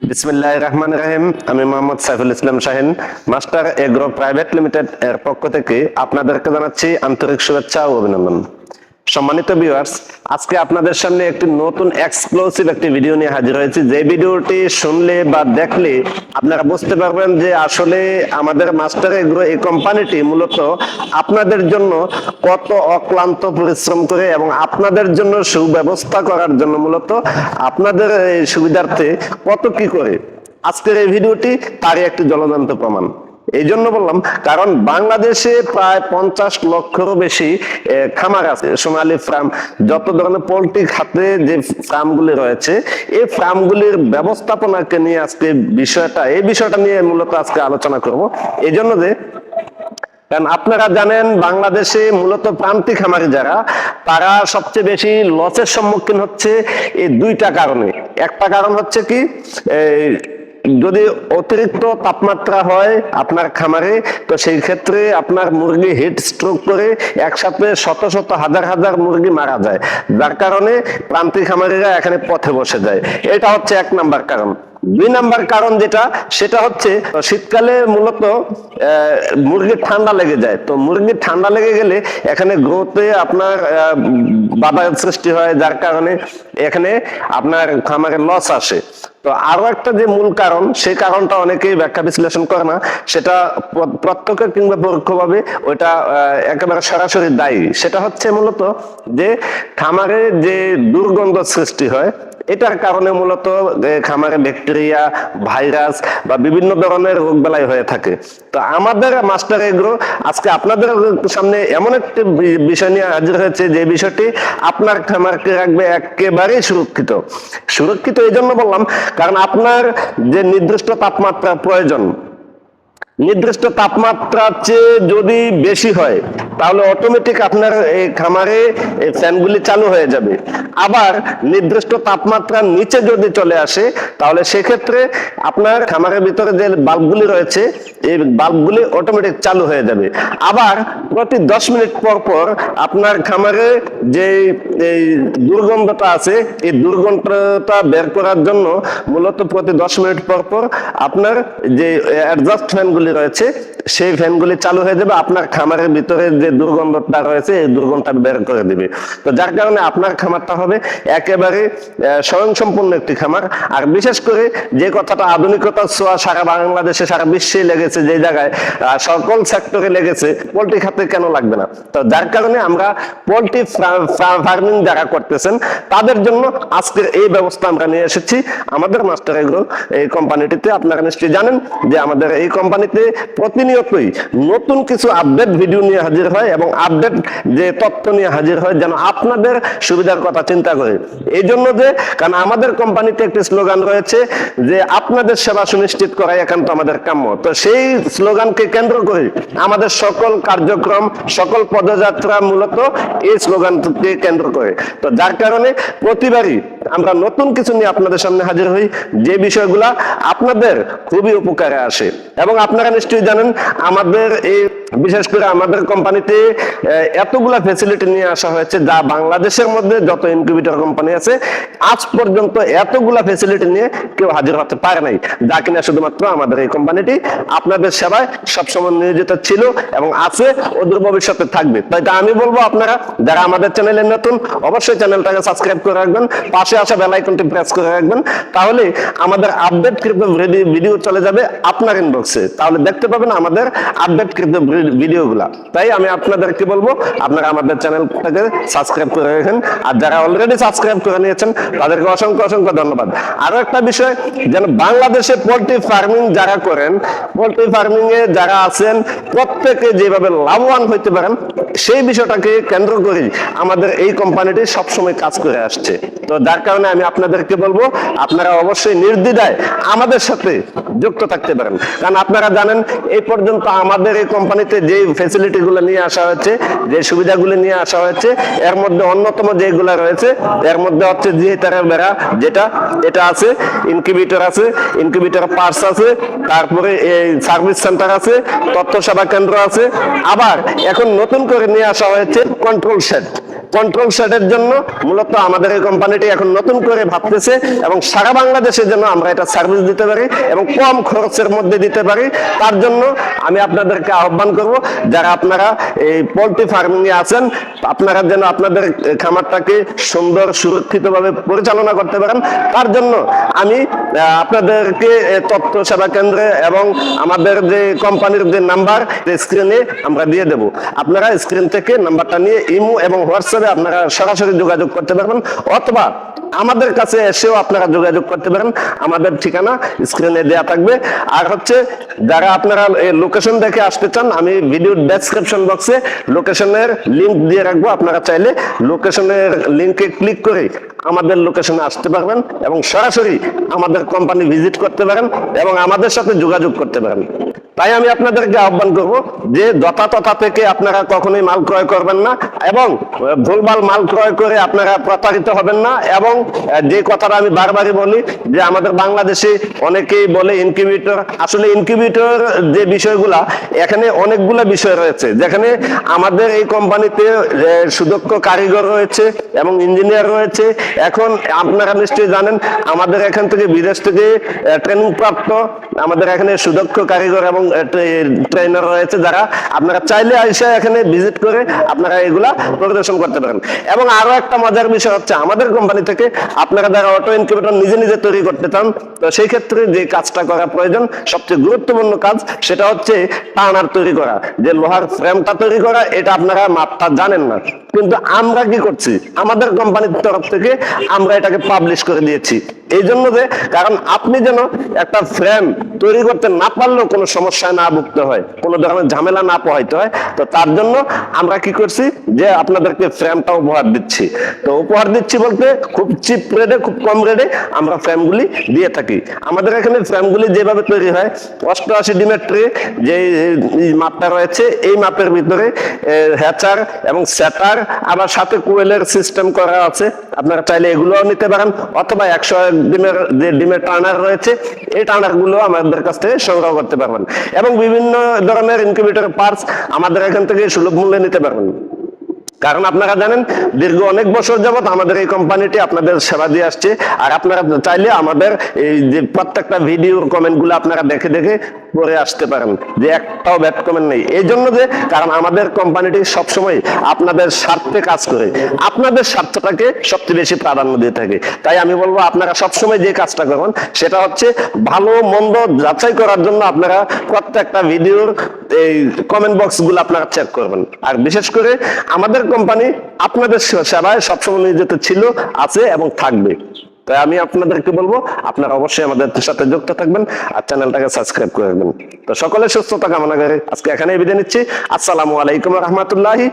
বিসমিল্লাহ রহমান রাহিম। আমি Mohammad Saiful Islam Shahin, master agro private limited এর পক্ষ থেকে আপনাদেরকে জানাচ্ছি আন্তরিক শুভেচ্ছা ও অভিনন্দন। সম্মানিত ভিউয়ার্স আজকে আপনাদের সামনে একটি নতুন এক্সক্লুসিভ একটি ভিডিও নিয়ে হাজির হয়েছি। যে ভিডিওটি শুনলে বা দেখলে আপনারা বুঝতে পারবেন যে আসলে আমাদের মাস্টার এগ্রো এই কোম্পানিটি মূলত আপনাদের জন্য কত অক্লান্ত পরিশ্রম করে এবং আপনাদের জন্য সুব্যবস্থা করার জন্য মূলত আপনাদের এই সুবিধার্থে কত কি করে। আজকের এই ভিডিওটি তারই একটি জলজান্ত প্রমাণ। এই জন্য বললাম, কারণ বাংলাদেশে প্রায় পঞ্চাশ লক্ষেরও বেশি খামার আছে, সোনালী ফার্ম যত ধরনের পোল্ট্রি খাতে যে ফার্মগুলি রয়েছে, এই ফার্মগুলির ব্যবস্থাপনাকে নিয়ে আজকে বিষয়টা, এই বিষয়টা নিয়ে মূলত আজকে আলোচনা করব। এই জন্য যে, কারণ আপনারা জানেন, বাংলাদেশে মূলত প্রান্তিক খামারি যারা, তারা সবচেয়ে বেশি লসের সম্মুখীন হচ্ছে এই দুইটা কারণে। একটা কারণ হচ্ছে কি যদি অতিরিক্ত তাপমাত্রা হয় আপনার খামারে, তো সেই ক্ষেত্রে আপনার মুরগি হিট স্ট্রোক করে একসাথে শত শত হাজার হাজার মুরগি মারা যায়। যার কারণে প্রান্তিক খামারিরা এখানে পথে বসে যায়। এটা হচ্ছে এক নাম্বার কারণ। দুই নাম্বার কারণ যেটা, সেটা হচ্ছে শীতকালে মূলত মুরগির ঠান্ডা লেগে যায়। তো মুরগির ঠান্ডা লেগে গেলে এখানে গ্রোথে আপনার বাধা সৃষ্টি হয়। যার কারণে এখানে আপনার খামারের লস আসে। তো আরও একটা যে মূল কারণ সেই কারণটা অনেকেই ব্যাখ্যা বিশ্লেষণ করে না, সেটা প্র- প্রত্যক্ষ কিংবা পরোক্ষভাবে ওইটা একেবারে সরাসরি দায়ী। সেটা হচ্ছে মূলত যে খামারে যে দুর্গন্ধ সৃষ্টি হয় এটার কারণে মূলত খামারে ব্যাকটেরিয়া, ভাইরাস বা বিভিন্ন ধরনের রোগ বেলায় হয়ে থাকে। তো আমাদের মাস্টার এগ্রো, আজকে আপনাদের সামনে এমন একটি বিষয় নিয়ে হাজির হয়েছে, যে বিষয়টি আপনার খামারকে রাখবে একেবারেই সুরক্ষিত। সুরক্ষিত এই জন্য বললাম, কারণ আপনার যে নির্দিষ্ট তাপমাত্রা প্রয়োজন, নির্দিষ্ট তাপমাত্রার চেয়ে যদি বেশি হয় তাহলে অটোমেটিক আপনার এই খামারে ফ্যানগুলি চালু হয়ে যাবে। আবার নির্দিষ্ট তাপমাত্রার নিচে যদি চলে আসে, তাহলে সেক্ষেত্রে আপনার খামারের ভিতরে যে বাল্বগুলি রয়েছে, এই বাল্বগুলি অটোমেটিক চালু হয়ে যাবে। আবার প্রতি দশ মিনিট পর পর আপনার খামারে যে এই দুর্গন্ধটা আছে, এই দুর্গন্ধটা বের করার জন্য মূলত প্রতি দশ মিনিট পর পর আপনার যে অ্যাডজাস্ট ফ্যানগুলি রয়েছে, সেই ফ্যানগুলি চালু হয়ে যাবে। আপনার খামারের ভিতরে যে দুর্গন্ধটা রয়েছে এই দুর্গন্ধটা বের করে দিবে। তো যার কারণে আপনার খামারটা হবে একেবারে আহ, স্বয়ংসম্পূর্ণ একটি খামার। আর বিশেষ করে যে কথাটা আধুনিকতার ছোঁয়া সারা বাংলাদেশে সারা বিশ্বে লেগেছে যে জায়গায় সকল সেক্টরে লেগেছে পোল্ট্রি খাতে কেন লাগবে না? তো যার কারণে আমরা পোল্ট্রি ফার্মিং যারা করতেছেন তাদের জন্য আজকের এই ব্যবস্থা আমরা নিয়ে এসেছি। আমাদের মাস্টার এগ্রো এই কোম্পানিটিতে আপনারা নিশ্চয়ই জানেন যে আমাদের এই কোম্পানিতে প্রতিনিয়তই নতুন কিছু আপডেট ভিডিও নিয়ে হাজির হয় এবং আপডেট যে তথ্য নিয়ে হাজির হয় যেন আপনাদের সুবিধার কথা চিন্তা করে। এই জন্য যে, কারণ আমাদের কোম্পানিতে একটি স্লোগান রয়েছে যে, আপনাদের সেবা সুনিশ্চিত করাই একান্ত আমাদের কাম্য। তো সেই স্লোগানকে কেন্দ্র করে আমাদের সকল কার্যক্রম, সকল পদযাত্রা মূলত এই স্লোগানকে কেন্দ্র করে। তো যার কারণে প্রতিবারই আমরা নতুন কিছু নিয়ে আপনাদের সামনে হাজির হই। যে বিষয়গুলা আপনাদের খুবই উপকারে আসে। এবং আপনারা নিশ্চয়ই জানেন, আমাদের এই বিশেষ করে আমাদের কোম্পানিতে এতগুলা ফেসিলিটি নিয়ে আসা হয়েছে যা বাংলাদেশের মধ্যে যত ইনকিউবেটর কোম্পানি আছে, আজ পর্যন্ত এতগুলা ফেসিলিটি নিয়ে কেউ হাজির হতে পারে নাই, যা কিনা শুধুমাত্র আমাদের এই কোম্পানিটি আপনাদের সেবায় সবসময় নিয়োজিত ছিল এবং আছে ওদের ভবিষ্যতে থাকবে। তাই আমি বলব আপনারা, যারা আমাদের চ্যানেলে নতুন, অবশ্যই চ্যানেলটাকে সাবস্ক্রাইব করে রাখবেন, পাশে আসা বেল আইকনটি প্রেস করে রাখবেন, তাহলে আমাদের আপডেট কৃত ভিডিও চলে যাবে আপনার ইনবক্সে তাহলে দেখতে পাবেন আমাদের আপডেট কৃত ভিডিওগুলা। তাই আমি আপনাদেরকে বলব, আপনারা আমাদের চ্যানেলটাকে সাবস্ক্রাইব করে রাখেন। আর যারা অলরেডি সাবস্ক্রাইব করে নিয়েছেন, তাদেরকে অসংখ্য অসংখ্য ধন্যবাদ। আরও একটা বিষয়, যেন বাংলাদেশে পোল্ট্রি ফার্মিং যারা করেন, পোল্ট্রি ফার্মিং এ যারা আছেন, প্রত্যেকে যেভাবে লাভবান হইতে পারেন, সেই বিষয়টাকে কেন্দ্র করে আমাদের এই কোম্পানিটি সবসময় কাজ করে আসছে। তো যার কারণে আমি আপনাদেরকে বলব, আপনারা অবশ্যই নির্দ্বিধায় আমাদের সাথে যুক্ত থাকতে পারেন। কারণ আপনারা জানেন, এই পর্যন্ত আমাদের এই কোম্পানিতে যে ফেসিলিটি গুলো নিয়ে আসা হয়েছে, যে সুবিধাগুলো নিয়ে আসা হয়েছে, এর মধ্যে অন্যতম যেগুলো রয়েছে, এর মধ্যে হচ্ছে জিহিতারের বেড়া, যেটা, এটা আছে ইনকিউবেটর আছে ইনকিউবেটর পার্স আছে, তারপরে এই সার্ভিস সেন্টার আছে, তথ্য সেবা কেন্দ্র আছে, আবার এখন নতুন করে নিয়ে আসা হয়েছে কন্ট্রোল শেড কন্ট্রোল সেটের জন্য মূলত আমাদের এই কোম্পানিটি এখন নতুন করে ভাবতেছে এবং সারা বাংলাদেশের জন্য আমরা এটা সার্ভিস দিতে পারি এবং কম খরচের মধ্যে দিতে পারি। তার জন্য আমি আপনাদেরকে আহ্বান করব, যারা আপনারা এই পোলট্রি ফার্মিং এ আছেন, আপনারা যেন আপনাদের খামারটাকে সুন্দর, সুরক্ষিতভাবে পরিচালনা করতে পারেন। তার জন্য আমি আপনাদেরকে তথ্য সেবা কেন্দ্রে এবং আমাদের যে কোম্পানির যে নাম্বার স্ক্রিনে আমরা দিয়ে দেব। আপনারা স্ক্রিন থেকে নাম্বারটা নিয়ে ইমো এবং হোয়াটসঅ্যাপে আপনারা সরাসরি যোগাযোগ করতে পারবেন, অথবা আমাদের কাছে এসেও আপনারা যোগাযোগ করতে পারেন। আমাদের ঠিকানা স্ক্রিনে দেয়া থাকবে। আর হচ্ছে, যারা আপনারা লোকেশন দেখে আসতে চান, আমি ভিডিও ডেসক্রিপশন বক্সে লোকেশনের লিংক দিয়ে রাখব। আপনারা চাইলে লোকেশনের লিংকে ক্লিক করে আমাদের লোকেশনে আসতে পারবেন এবং সরাসরি আমাদের কোম্পানি ভিজিট করতে পারেন এবং আমাদের সাথে যোগাযোগ করতে পারেন। তাই আমি আপনাদেরকে আহ্বান করব যে যথাতথা থেকে আপনারা কখনোই মাল ক্রয় করবেন না এবং ভুলভাল মাল ক্রয় করে আপনারা প্রতারিত হবেন না এবং যে কথাটা আমি বারবারই বলি যে আমাদের বাংলাদেশে অনেকেই বলে ইনকিউবেটর আসলে ইনকিউবেটর যে বিষয়গুলা, এখানে অনেকগুলো বিষয় রয়েছে। যেখানে আমাদের এই কোম্পানিতে সুদক্ষ কারিগর রয়েছে এবং ইঞ্জিনিয়ার রয়েছে। এখন আপনারা নিশ্চয়ই জানেন, আমাদের এখান থেকে বিদেশ থেকে ট্রেনিং প্রাপ্ত, আমাদের এখানে সুদক্ষ কারিগর এবং ট্রেনার রয়েছে যারা। আপনারা চাইলে এসে এখানে ভিজিট করে আপনারা এগুলা পরিদর্শন করতে পারেন। এবং আরও একটা মজার বিষয় হচ্ছে, আমাদের কোম্পানি থেকে আপনারা যারা অটো ইনকিউবেটর নিজে নিজে তৈরি করতে চান, তো সেই ক্ষেত্রে যে কাজটা করা প্রয়োজন, সবচেয়ে গুরুত্বপূর্ণ কাজ সেটা হচ্ছে টানার তৈরি করা। যে লোহার ফ্রেমটা তৈরি করা, এটা আপনারা মাপটা জানেন না। কিন্তু আমরা কি করছি? আমাদের কোম্পানির তরফ থেকে আমরা এটাকে পাবলিশ করে দিয়েছি। এই জন্য যে, কারণ আপনি যেন একটা ফ্রেম তৈরি করতে না পারলেও কোনো সমস্যায় না ভুগতে হয়, কোনো ধরনের ঝামেলা না পোহাইতে হয়, তো তার জন্য আমরা কি করছি যে, আপনাদেরকে ফ্রেমটা উপহার দিচ্ছি। তো উপহার দিচ্ছি বলতে খুব চিপ রেটে খুব কম রেটে আমরা ফ্রেমগুলি দিয়ে থাকি। আমাদের এখানে ফ্রেমগুলি যেভাবে তৈরি হয়, অষ্টআশি ডিমের ট্রে যে মাপটা রয়েছে, এই মাপের ভিতরে হ্যাচার এবং স্যাটার আবার সাথে কোয়েলের সিস্টেম করা আছে। আপনারা চাইলে এগুলোও নিতে পারেন। অথবা একশো এক ডিমের যে ডিমের টার্নার রয়েছে, এই টার্নারগুলো আমাদের কাছ থেকে সংগ্রহ করতে পারবেন। এবং বিভিন্ন ধরনের ইনকিউবেটর পার্টস আমাদের এখান থেকে সুলভ মূল্যে নিতে পারবেন। কারণ আপনারা জানেন, দীর্ঘ অনেক বছর যাবত আমাদের এই কোম্পানিটি আপনাদের সেবা দিয়ে আসছে। আর আপনারা চাইলে আমাদের এই যে প্রত্যেকটা ভিডিওর কমেন্টগুলো আপনারা দেখে দেখে পরে আসতে পারেন, যে একটাও কমেন্ট নেই। এই জন্য যে, কারণ আমাদের কোম্পানিটি সবসময় আপনাদের স্বার্থে কাজ করে। আপনাদের স্বার্থটাকে সবচেয়ে বেশি প্রাধান্য দিয়ে থাকে। তাই আমি বলব, আপনারা সবসময় যে কাজটা করবেন সেটা হচ্ছে ভালো, মন্দ যাচাই করার জন্য আপনারা প্রত্যেকটা ভিডিওর এই কমেন্ট বক্সগুলো আপনারা চেক করবেন। আর বিশেষ করে আমাদের কোম্পানি আপনাদের সেবায় সবসময় নিয়োজিত ছিল, আছে এবং থাকবে। তাই আমি আপনাদেরকে বলব, আপনারা অবশ্যই আমাদের সাথে যুক্ত থাকবেন আর চ্যানেলটাকে সাবস্ক্রাইব করে রাখবেন। তো সকলে সুস্থতা কামনা করে আজকে এখানেই বিদায় নিচ্ছি। আসসালামু আলাইকুম রহমতুল্লাহি